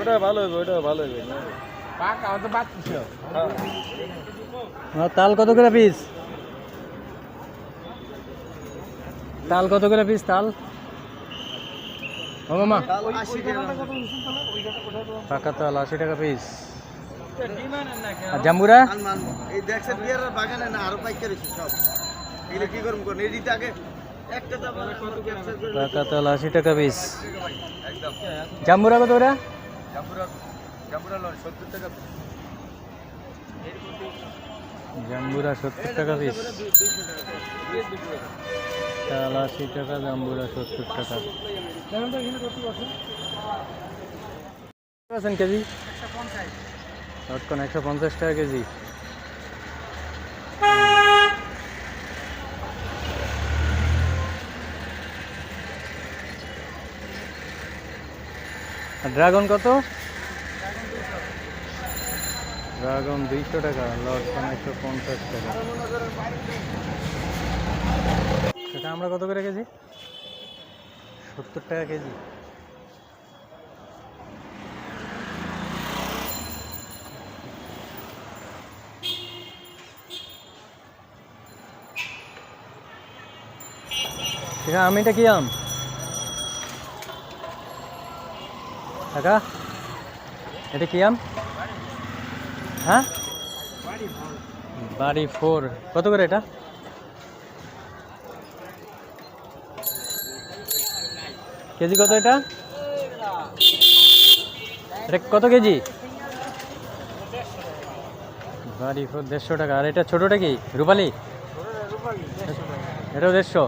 ওটা ভালো হবে ওটা ভালো হবে আর তাল কত করে পিস? তাল কত করে পিস তাল? ও মামা। পাকা তাল আশি টাকা পিস। জাম্বুরা? এই দেখছেন বিয়ারের বাগানে না আরও পাইকারি সব। এগুলো কি করব? দিতে আগে তাল আশি টাকা পিস জাম্বুরা কত করে জাম্বুরা জাম্বুরা লন 70 টাকা জাম্বুরা সত্তর টাকা পিস তাল আশি টাকা জাম্বুরা সত্তর টাকা আছেন কেজি? একশো পঞ্চাশ টাকা কেজি। ড্রাগন কত? ড্রাগন দুইশো টাকা লটকন একশো পঞ্চাশ টাকা। সেটা আমরা কত করে কেজি? সত্তর টাকা কেজি। সেটা আম, এটা কি আম? কাকা, এটা কি আম? হ্যাঁ? বাড়ি ফোর। কত করে এটা? কেজি কত এটা? এটা কত কেজি? বাড়ি ফোর দেড়শো টাকা। আর এটা ছোটোটা কি? রূপালি? এটাও দেড়শো।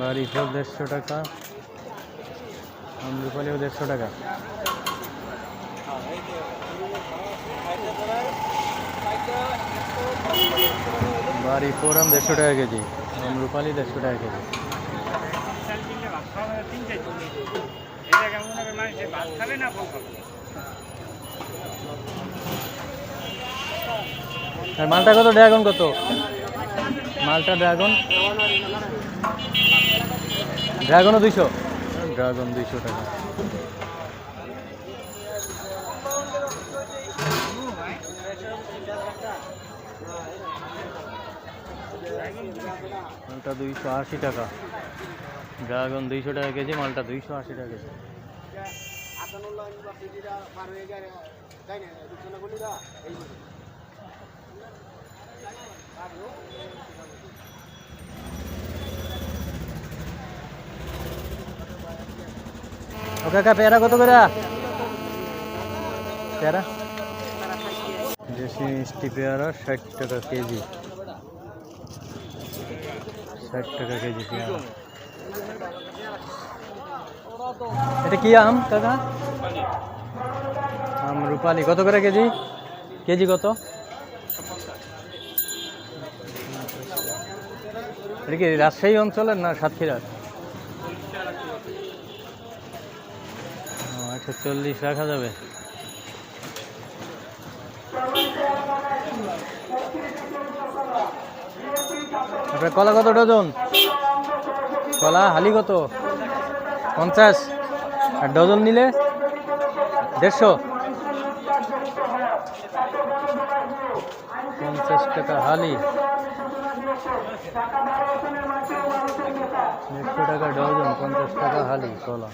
বাড়ি ফোর দেড়শো টাকা। আম রূপালিও দেড়শো টাকা। বাড়ি ফোর দেড়শো টাকা কেজি আম দেড়শো টাকা কেজি। আর মালটা কত? ড্রাগন কত? মালটা ড্রাগন? ড্রাগনও দুইশো। ড্রাগন দুইশো টাকা। মালটা দুইশো আশি টাকা। ড্রাগন দুইশো টাকা কেজি, মালটা দুইশো আশি টাকা কেজি। ও কাকা পেয়ারা কত করে? পেয়ারা? দেশি মিষ্টি পেয়ারা ষাট টাকা কেজি। ষাট টাকা কেজি পেয়ারা। এটা কি আম কাকা? আম রূপালি কত করে কেজি? কেজি কত? এটা কি রাজশাহী অঞ্চলের না সাতক্ষীরার? চল্লিশ রাখা যাবে। কলা কত ডজন? কলা, হালি কত? পঞ্চাশ। আর ডজন নিলে? দেড়শো। পঞ্চাশ টাকা হালি। দেড়শো টাকা ডজন, পঞ্চাশ টাকা হালি কলা।